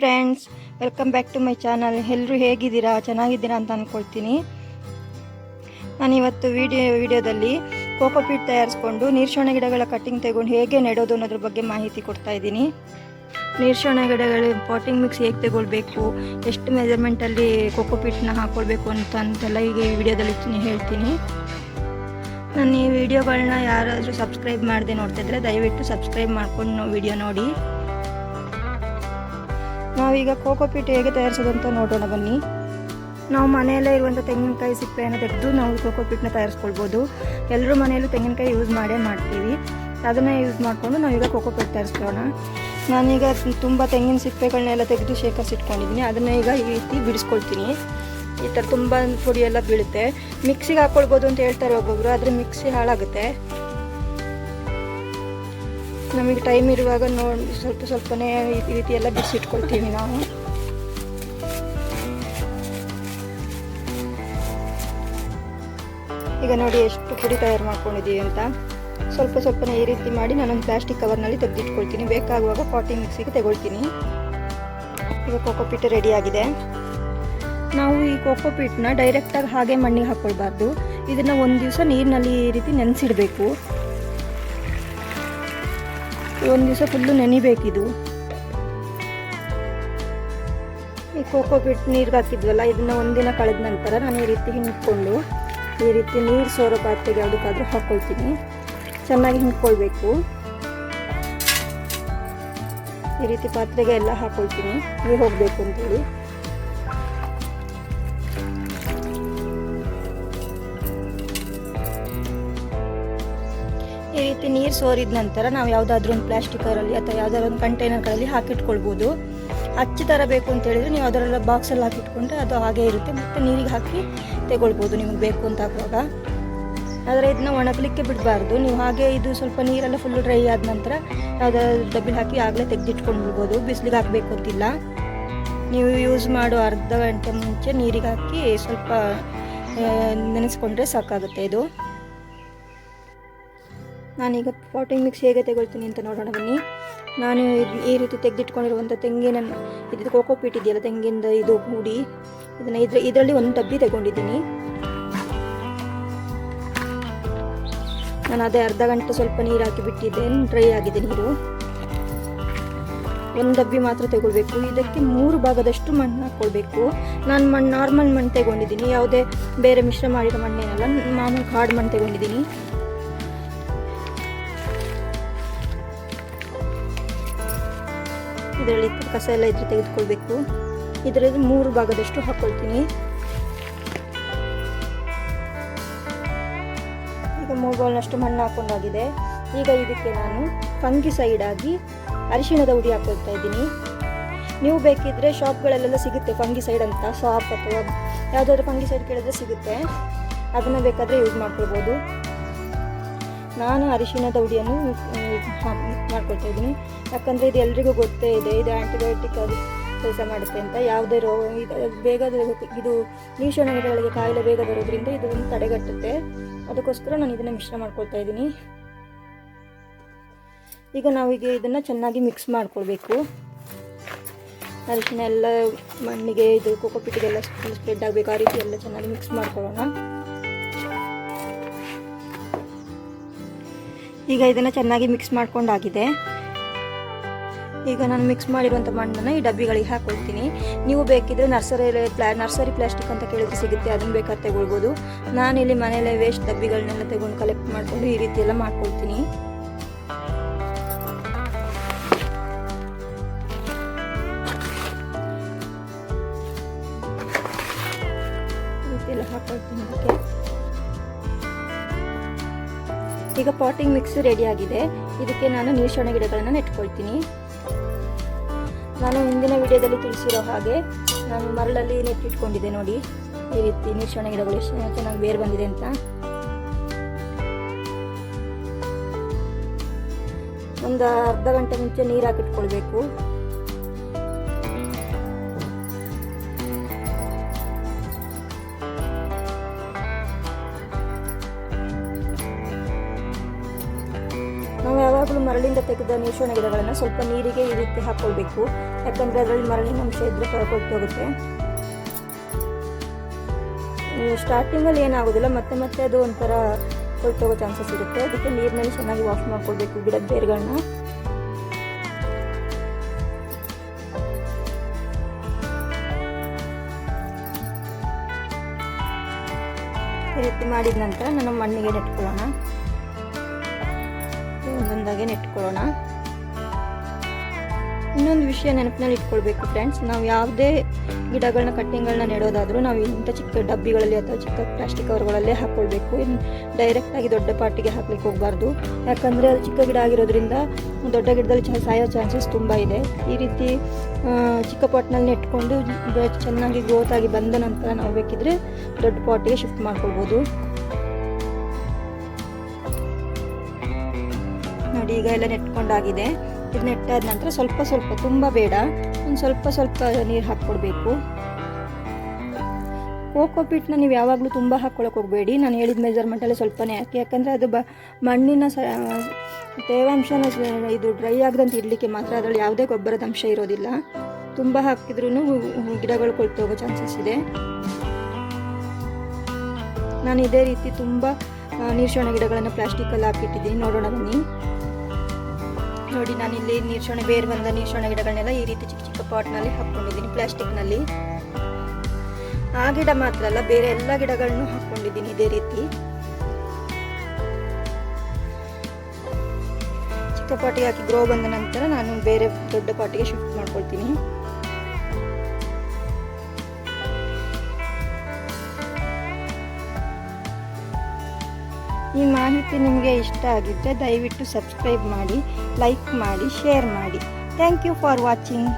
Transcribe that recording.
Friends welcome back to my channel ಎಲ್ಲರೂ ಹೇಗಿದ್ದೀರಾ? ಚೆನ್ನಾಗಿದ್ದೀರಾ ಅಂತ ಅಂದ್ಕೊಳ್ತೀನಿ ನಾನು ಇವತ್ತು ವಿಡಿಯೋ ವಿಡಿಯೋದಲ್ಲಿ ಕೋಕೋಪೀಟ್ ತಯಾರಿಸ್ಕೊಂಡು ನೀರ್ಶೋಣ ಗಿಡಗಳ ಕಟ್ಟಿಂಗ್ ತೆಗೊಂಡು ಹೇಗೆ ನೆಡೋದು ಅನ್ನೋದ್ರ ಬಗ್ಗೆ ಮಾಹಿತಿ ಕೊಡ್ತಾ ಇದ್ದೀನಿ. ನೀರ್ಶೋಣ ಗಿಡಗಳು ಪಾಟಿಂಗ್ ಮಿಕ್ಸ್ ಹೇಗೆ ತಗೊಳ್ಬೇಕು, ಎಷ್ಟು ಮೆಜರ್ಮೆಂಟಲ್ಲಿ ಕೋಕೋಪೀಟ್ನ ಹಾಕ್ಕೊಳ್ಬೇಕು ಅಂತ ಅಂತೆಲ್ಲ ಈಗ ಈ ವಿಡಿಯೋದಲ್ಲಿ ಹೇಳ್ತೀನಿ. ನಾನು ಈ ವಿಡಿಯೋಗಳನ್ನ ಯಾರಾದರೂ ಸಬ್ಸ್ಕ್ರೈಬ್ ಮಾಡದೆ ನೋಡ್ತಿದ್ರೆ ದಯವಿಟ್ಟು ಸಬ್ಸ್ಕ್ರೈಬ್ ಮಾಡ್ಕೊಂಡು ವಿಡಿಯೋ ನೋಡಿ. ನಾವೀಗ ಕೋಕೋಪೀಟ್ ಹೇಗೆ ತಯಾರಿಸೋದು ಅಂತ ನೋಡೋಣ ಬನ್ನಿ. ನಾವು ಮನೆಯಲ್ಲೇ ಇರುವಂಥ ತೆಂಗಿನಕಾಯಿ ಸಿಪ್ಪೆಯನ್ನು ತೆಗೆದು ನಾವು ಕೋಕೋಪೀಟ್ನ ತಯಾರಿಸ್ಕೊಳ್ಬೋದು. ಎಲ್ಲರೂ ಮನೆಯಲ್ಲೂ ತೆಂಗಿನಕಾಯಿ ಯೂಸ್ ಮಾಡೇ ಮಾಡ್ತೀವಿ. ಅದನ್ನೇ ಯೂಸ್ ಮಾಡಿಕೊಂಡು ನಾವೀಗ ಕೋಕೋಪೀಟ್ ತಯಾರಿಸ್ಕೊಳ್ಳೋಣ. ನಾನೀಗ ತುಂಬ ತೆಂಗಿನ ಸಿಪ್ಪೆಗಳನ್ನೆಲ್ಲ ತೆಗೆದು ಶೇಖರಿಸಿಟ್ಕೊಂಡಿದ್ದೀನಿ ಅದನ್ನು ಈಗ ಈ ರೀತಿ ಬಿಡಿಸ್ಕೊಳ್ತೀನಿ. ಈ ಥರ ತುಂಬ ಪುಡಿ ಎಲ್ಲ ಬೀಳುತ್ತೆ. ಮಿಕ್ಸಿಗೆ ಹಾಕ್ಕೊಳ್ಬೋದು ಅಂತ ಹೇಳ್ತಾರೆ ಒಬ್ಬೊಬ್ರು, ಆದರೆ ಮಿಕ್ಸಿ ಹಾಳಾಗುತ್ತೆ. ನಮಗೆ ಟೈಮ್ ಇರುವಾಗ ನೋಡಿ, ಸ್ವಲ್ಪ ಸ್ವಲ್ಪನೇ ಈ ರೀತಿ ಎಲ್ಲ ಬಿಡಿಸಿಟ್ಕೊಳ್ತೀವಿ ನಾವು. ಈಗ ನೋಡಿ ಎಷ್ಟು ಪುಡಿ ತಯಾರು ಮಾಡ್ಕೊಂಡಿದ್ದೀವಿ ಅಂತ. ಸ್ವಲ್ಪ ಸ್ವಲ್ಪನೇ ಈ ರೀತಿ ಮಾಡಿ ನಾನೊಂದು ಪ್ಲಾಸ್ಟಿಕ್ ಕವರ್ನಲ್ಲಿ ತೆಗೆದಿಟ್ಕೊಳ್ತೀನಿ. ಬೇಕಾಗುವಾಗ ಪಾಟಿಂಗ್ ಮಿಕ್ಸಿಗೆ ತಗೊಳ್ತೀನಿ. ಈಗ ಕೋಕೋಪೀಟ್ ರೆಡಿ ಆಗಿದೆ. ನಾವು ಈ ಕೋಕೋಪೀಟ್ನ ಡೈರೆಕ್ಟಾಗಿ ಹಾಗೆ ಮಣ್ಣಿಗೆ ಹಾಕ್ಕೊಳ್ಬಾರ್ದು. ಇದನ್ನು ಒಂದು ದಿವಸ ನೀರಿನಲ್ಲಿ ಈ ರೀತಿ ನೆನೆಸಿಡಬೇಕು. ಒಂದು ದಿವಸ ಫುಲ್ಲು ನೆನಿಬೇಕಿದು. ಈ ಕೋಕೋ ಬಿಟ್ ನೀರು ಹಾಕಿದ್ವಲ್ಲ, ಇದನ್ನು ಒಂದಿನ ಕಳೆದ ನಂತರ ನಾನು ಈ ರೀತಿ ಹಿಂಡ್ಕೊಂಡು, ಈ ರೀತಿ ನೀರು ಸೋರೋ ಪಾತ್ರೆಗೆ ಯಾವುದಕ್ಕಾದ್ರೂ ಹಾಕ್ಕೊಳ್ತೀನಿ ಚೆನ್ನಾಗಿ ಹಿಂಡ್ಕೊಳ್ಬೇಕು. ಈ ರೀತಿ ಪಾತ್ರೆಗೆ ಎಲ್ಲ ಹಾಕ್ಕೊಳ್ತೀನಿ ನೀರು ಹೋಗಬೇಕು ಅಂತೇಳಿ. ರೀತಿ ನೀರು ಸೋರಿದ ನಂತರ ನಾವು ಯಾವುದಾದ್ರೂ ಒಂದು ಪ್ಲಾಸ್ಟಿಕರಲ್ಲಿ ಅಥವಾ ಯಾವುದಾದ್ರು ಒಂದು ಕಂಟೈನರ್ಗಳಲ್ಲಿ ಹಾಕಿಟ್ಕೊಳ್ಬೋದು. ಅಚ್ಚು ಥರ ಬೇಕು ಅಂತ ಹೇಳಿದ್ರೆ ನೀವು ಅದರಲ್ಲ ಬಾಕ್ಸಲ್ಲಿ ಹಾಕಿಟ್ಕೊಂಡ್ರೆ ಅದು ಹಾಗೆ ಇರುತ್ತೆ. ಮತ್ತು ನೀರಿಗೆ ಹಾಕಿ ತೆಗೊಳ್ಬೋದು ನಿಮಗೆ ಬೇಕು ಅಂತ ಹಾಕುವಾಗ ಆದರೆ ಇದನ್ನ ಒಣಗಲಿಕ್ಕೆ ಬಿಡಬಾರ್ದು. ನೀವು ಹಾಗೆ ಇದು ಸ್ವಲ್ಪ ನೀರೆಲ್ಲ ಫುಲ್ಲು ಡ್ರೈ ಆದ ನಂತರ ಯಾವುದಾದ್ರು ಡಬ್ಬಿಲಿ ಹಾಕಿ ಆಗಲೇ ತೆಗೆದಿಟ್ಕೊಂಡು ಬಿಡ್ಬೋದು ಬಿಸಿಲಿಗೆ ಹಾಕಬೇಕು ಅಂತಿಲ್ಲ. ನೀವು ಯೂಸ್ ಮಾಡೋ ಅರ್ಧ ಗಂಟೆ ಮುಂಚೆ ನೀರಿಗೆ ಹಾಕಿ ಸ್ವಲ್ಪ ನೆನೆಸ್ಕೊಂಡ್ರೆ ಸಾಕಾಗುತ್ತೆ ಇದು. ನಾನೀಗ ಪಾಟಿಂಗ್ ಮಿಕ್ಸ್ ಹೇಗೆ ತೆಗೊಳ್ತೀನಿ ಅಂತ ನೋಡೋಣ ಬನ್ನಿ. ನಾನು ಈ ರೀತಿ ತೆಗೆದಿಟ್ಕೊಂಡಿರುವಂಥ ತೆಂಗಿನ ಇದು ಕೋಕೋಪೀಟ್ ಇದೆಯಲ್ಲ ತೆಂಗಿನ ಇದು ಹುಡಿ. ಇದನ್ನು ಇದ್ರ ಇದರಲ್ಲಿ ಒಂದು ಡಬ್ಬಿ ತಗೊಂಡಿದ್ದೀನಿ. ನಾನು ಅದೇ ಅರ್ಧ ಗಂಟೆ ಸ್ವಲ್ಪ ನೀರು ಹಾಕಿ ಡ್ರೈ ಆಗಿದೆ ನೀರು. ಒಂದು ಡಬ್ಬಿ ಮಾತ್ರ ತಗೊಳ್ಬೇಕು. ಇದಕ್ಕೆ ಮೂರು ಭಾಗದಷ್ಟು ಮಣ್ಣು ಹಾಕ್ಕೊಳ್ಬೇಕು ನಾನು ಮಣ್ಣು ನಾರ್ಮಲ್ ಮಣ್ಣು ತಗೊಂಡಿದ್ದೀನಿ. ಯಾವುದೇ ಬೇರೆ ಮಿಶ್ರ ಮಾಡಿರೋ ಮಣ್ಣೇನಲ್ಲ, ಮಾಮೂಲಿ ಕಾಡು ಮಣ್ಣು ತಗೊಂಡಿದ್ದೀನಿ. ಇದರಲ್ಲಿ ಕಸ ಎಲ್ಲ ಇದ್ರೆ ತೆಗೆದುಕೊಳ್ಬೇಕು. ಇದರಲ್ಲಿ ಮೂರು ಭಾಗದಷ್ಟು ಹಾಕೊಳ್ತೀನಿ. ಈಗ ಮೂರು ಬೌಲ್ನಷ್ಟು ಮಣ್ಣು ಹಾಕೊಂಡಾಗಿದೆ. ಈಗ ಇದಕ್ಕೆ ನಾನು ಫಂಗಿಸೈಡ್ ಆಗಿ ಅರಿಶಿಣದ ಉಡಿ ಹಾಕೊಳ್ತಾ ಇದ್ದೀನಿ. ನೀವು ಬೇಕಿದ್ರೆ ಶಾಪ್ಗಳಲ್ಲೆಲ್ಲ ಸಿಗುತ್ತೆ ಫಂಗಿ ಸೈಡ್ ಅಂತ ಸಾಪ್ ಅಥವಾ ಯಾವುದಾದ್ರೂ ಫಂಗಿ ಸೈಡ್ ಕೇಳಿದ್ರೆ ಸಿಗುತ್ತೆ. ಅದನ್ನು ಬೇಕಾದರೆ ಯೂಸ್ ಮಾಡ್ಕೊಳ್ಬೋದು. ನಾನು ಅರಿಶಿಣದ ಉಡಿಯನ್ನು ಮಾಡ್ಕೊಳ್ತಾ ಇದ್ದೀನಿ. ಯಾಕಂದರೆ ಇದು ಎಲ್ರಿಗೂ ಗೊತ್ತೇ ಇದೆ, ಇದು ಆ್ಯಂಟಿಬಯೋಟಿಕ್ ಅದು ಕೆಲಸ ಮಾಡುತ್ತೆ ಅಂತ. ಯಾವುದೇ ರೋಗ ಬೇಗ ಇದು ನೀಶೋಣ ಗಿಡಗಳಿಗೆ ಕಾಯಿಲೆ ಬೇಗ ಬರೋದ್ರಿಂದ ಇದು ಒಂದು ತಡೆಗಟ್ಟುತ್ತೆ. ಅದಕ್ಕೋಸ್ಕರ ನಾನು ಇದನ್ನು ಮಿಶ್ರ ಮಾಡ್ಕೊಳ್ತಾ ಇದ್ದೀನಿ. ಈಗ ನಾವೀಗ ಇದನ್ನು ಚೆನ್ನಾಗಿ ಮಿಕ್ಸ್ ಮಾಡ್ಕೊಳ್ಬೇಕು. ಅರಿಶಿನ ಎಲ್ಲ ಮಣ್ಣಿಗೆ, ಇದು ಕೋಕೋಪಿಟ್ಟಿಗೆಲ್ಲ ಸ್ಪ್ರೆಡ್ ಆಗಬೇಕು. ಆ ರೀತಿ ಎಲ್ಲ ಚೆನ್ನಾಗಿ ಮಿಕ್ಸ್ ಮಾಡ್ಕೊಳ್ಳೋಣ. ಈಗ ಇದನ್ನು ಚೆನ್ನಾಗಿ ಮಿಕ್ಸ್ ಮಾಡ್ಕೊಂಡಾಗಿದೆ. ಈಗ ನಾನು ಮಿಕ್ಸ್ ಮಾಡಿರುವಂಥ ಮಣ್ಣನ್ನು ಈ ಡಬ್ಬಿಗಳಿಗೆ ಹಾಕೊಳ್ತೀನಿ. ನೀವು ಬೇಕಿದ್ರೆ ನರ್ಸರಿ ಪ್ಲಾ, ನರ್ಸರಿ ಪ್ಲಾಸ್ಟಿಕ್ ಅಂತ ಕೇಳಿದ್ರೆ ಸಿಗುತ್ತೆ, ಅದನ್ನು ಬೇಕಾದ್ರೆ ತಗೊಳ್ಬೋದು. ಇಲ್ಲಿ ಮನೆಯಲ್ಲೇ ವೇಸ್ಟ್ ಡಬ್ಬಿಗಳನ್ನೆಲ್ಲ ತಗೊಂಡು ಕಲೆಕ್ಟ್ ಮಾಡಿಕೊಂಡು ಈ ರೀತಿ ಎಲ್ಲ ಮಾಡ್ಕೊಳ್ತೀನಿ ಎಲ್ಲ ಹಾಕೊಳ್ತೀನಿ ಅದಕ್ಕೆ. ಈಗ ಪಾಟಿಂಗ್ ಮಿಕ್ಸ್ ರೆಡಿ ಆಗಿದೆ. ಇದಕ್ಕೆ ನಾನು ನೀರ್ಶೋಣ ಗಿಡಗಳನ್ನು ನೆಟ್ಕೊಳ್ತೀನಿ. ನಾನು ಹಿಂದಿನ ವಿಡಿಯೋದಲ್ಲಿ ತಿಳಿಸಿರೋ ಹಾಗೆ ನಾನು ಮರಳಲ್ಲಿ ನೆಟ್ಟಿಟ್ಕೊಂಡಿದ್ದೆ ನೋಡಿ. ಈ ರೀತಿ ನೀರ್ಶೋಣ ಗಿಡಗಳು ಎಷ್ಟು ಚೆನ್ನಾಗಿ ಬೇರು ಬಂದಿದೆ ಅಂತ. ಒಂದು ಅರ್ಧ ಗಂಟೆ ಮುಂಚೆ ನೀರು ಹಾಕಿಟ್ಕೊಳ್ಬೇಕು. ಯಾವಾಗಲೂ ಮರಳಿಂದ ತೆಗೆದ ನೀರ್ಶೋಣ ಗಿಡಗಳನ್ನು ಸ್ವಲ್ಪ ನೀರಿಗೆ ಈ ರೀತಿ ಹಾಕ್ಕೊಳ್ಬೇಕು ಯಾಕಂದರೆ ಅದರಲ್ಲಿ ಮರಳಿನ ಅಂಶ ಇದ್ದರೆ ಹೋಗುತ್ತೆ. ಸ್ಟಾರ್ಟಿಂಗಲ್ಲಿ ಏನಾಗೋದಿಲ್ಲ, ಮತ್ತೆ ಮತ್ತೆ ಅದು ಒಂಥರ ಕೊಳ್ತೋಗೋ ಚಾನ್ಸಸ್ ಇರುತ್ತೆ. ಅದಕ್ಕೆ ನೀರಿನಲ್ಲಿ ಚೆನ್ನಾಗಿ ವಾಶ್ ಮಾಡ್ಕೊಳ್ಬೇಕು ಗಿಡದ ಬೇರುಗಳನ್ನ. ಈ ರೀತಿ ಮಾಡಿದ ನಂತರ ನಾನು ಮಣ್ಣಿಗೆ ನೆಟ್ಕೊಳ್ಳೋಣ. ಒಂದೊಂದಾಗೆ ನೆಟ್ಕೊಳ್ಳೋಣ ಇನ್ನೊಂದು ವಿಷಯ ನೆನಪಿನಲ್ಲಿ ಇಟ್ಕೊಳ್ಬೇಕು ಫ್ರೆಂಡ್ಸ್ ನಾವು ಯಾವುದೇ ಗಿಡಗಳನ್ನ ಕಟ್ಟಿಂಗ್ಗಳನ್ನ ನೆಡೋದಾದರೂ ನಾವು ಇಂಥ ಚಿಕ್ಕ ಡಬ್ಬಿಗಳಲ್ಲಿ ಅಥವಾ ಚಿಕ್ಕ ಪ್ಲಾಸ್ಟಿಕ್ ಕವರ್ಗಳಲ್ಲೇ ಹಾಕ್ಕೊಳ್ಬೇಕು ಡೈರೆಕ್ಟಾಗಿ ದೊಡ್ಡ ಪಾಟಿಗೆ ಹಾಕ್ಲಿಕ್ಕೆ ಹೋಗಬಾರ್ದು. ಯಾಕಂದರೆ ಅದು ಚಿಕ್ಕ ಗಿಡ ಆಗಿರೋದ್ರಿಂದ ದೊಡ್ಡ ಗಿಡದಲ್ಲಿ ಸಾಯೋ ಚಾನ್ಸಸ್ ತುಂಬ ಇದೆ. ಈ ರೀತಿ ಚಿಕ್ಕ ಪಾಟ್ನಲ್ಲಿ ನೆಟ್ಕೊಂಡು ಚೆನ್ನಾಗಿ ಗ್ರೋತ್ ಆಗಿ ಬಂದ ನಂತರ ನಾವು ಬೇಕಿದ್ರೆ ದೊಡ್ಡ ಪಾಟಿಗೆ ಶಿಫ್ಟ್ ಮಾಡ್ಕೊಳ್ಬೋದು. ನೋಡಿ ಈಗ ಎಲ್ಲ ನೆಟ್ಕೊಂಡಾಗಿದೆ. ಇದು ನೆಟ್ಟಾದ ನಂತರ ಸ್ವಲ್ಪ ಸ್ವಲ್ಪ, ತುಂಬ ಬೇಡ. ಒಂದು ಸ್ವಲ್ಪ ಸ್ವಲ್ಪ ನೀರು ಹಾಕ್ಕೊಡ್ಬೇಕು. ಕೋಕೋ ಪೀಟ್ನ ನೀವು ಯಾವಾಗಲೂ ತುಂಬ ಹಾಕ್ಕೊಳಕ್ಕೆ ಹೋಗಬೇಡಿ. ನಾನು ಹೇಳಿದ ಮೆಜರ್ಮೆಂಟಲ್ಲಿ ಸ್ವಲ್ಪನೇ ಹಾಕಿ. ಯಾಕಂದರೆ ಅದು ಬ, ಮಣ್ಣಿನ ಸ, ತೇವಾಂಶನ ಇದು ಡ್ರೈ ಆಗದಂತೆ ಇಡಲಿಕ್ಕೆ ಮಾತ್ರ ಅದರಲ್ಲಿ ಯಾವುದೇ ಗೊಬ್ಬರದ ಅಂಶ ಇರೋದಿಲ್ಲ. ತುಂಬ ಹಾಕಿದ್ರೂ ಗಿಡಗಳು ಕೊಳ್ತೋಗೋ ಚಾನ್ಸಸ್ ಇದೆ. ನಾನು ಇದೇ ರೀತಿ ತುಂಬ ನೀರ್ಶೋಣ ಗಿಡಗಳನ್ನು ಪ್ಲಾಸ್ಟಿಕಲ್ಲಿ ಹಾಕಿಟ್ಟಿದ್ದೀನಿ. ನೋಡೋಣ ಬನ್ನಿ. ನೋಡಿ, ನಾನು ನಾನಿಲ್ಲಿ ನೀರ್ಸೋಣೆ ಬೇರೆ ಬಂದ ನೀರ್ಸೋಣೆ ಗಿಡಗಳನ್ನೆಲ್ಲ ಈ ರೀತಿ ಚಿಕ್ಕ ಚಿಕ್ಕ ಪಾಟ್ನಲ್ಲಿ ಹಾಕ್ಕೊಂಡಿದ್ದೀನಿ, ಪ್ಲಾಸ್ಟಿಕ್ನಲ್ಲಿ. ಆ ಗಿಡ ಮಾತ್ರ ಅಲ್ಲ, ಬೇರೆ ಎಲ್ಲ ಗಿಡಗಳನ್ನು ಹಾಕ್ಕೊಂಡಿದ್ದೀನಿ ಇದೇ ರೀತಿ. ಚಿಕ್ಕ ಪಾಟಿಗೆ ಹಾಕಿ ಗ್ರೋ ಬಂದ ನಂತರ ನಾನು ಬೇರೆ ದೊಡ್ಡ ಪಾಟಿಗೆ ಶಿಫ್ಟ್ ಮಾಡ್ಕೊಳ್ತೀನಿ. ಈ ಮಾಹಿತಿ ನಿಮಗೆ ಇಷ್ಟ ಆಗಿದ್ದರೆ ದಯವಿಟ್ಟು ಸಬ್ಸ್ಕ್ರೈಬ್ ಮಾಡಿ, ಲೈಕ್ ಮಾಡಿ, ಶೇರ್ ಮಾಡಿ. Thank you for watching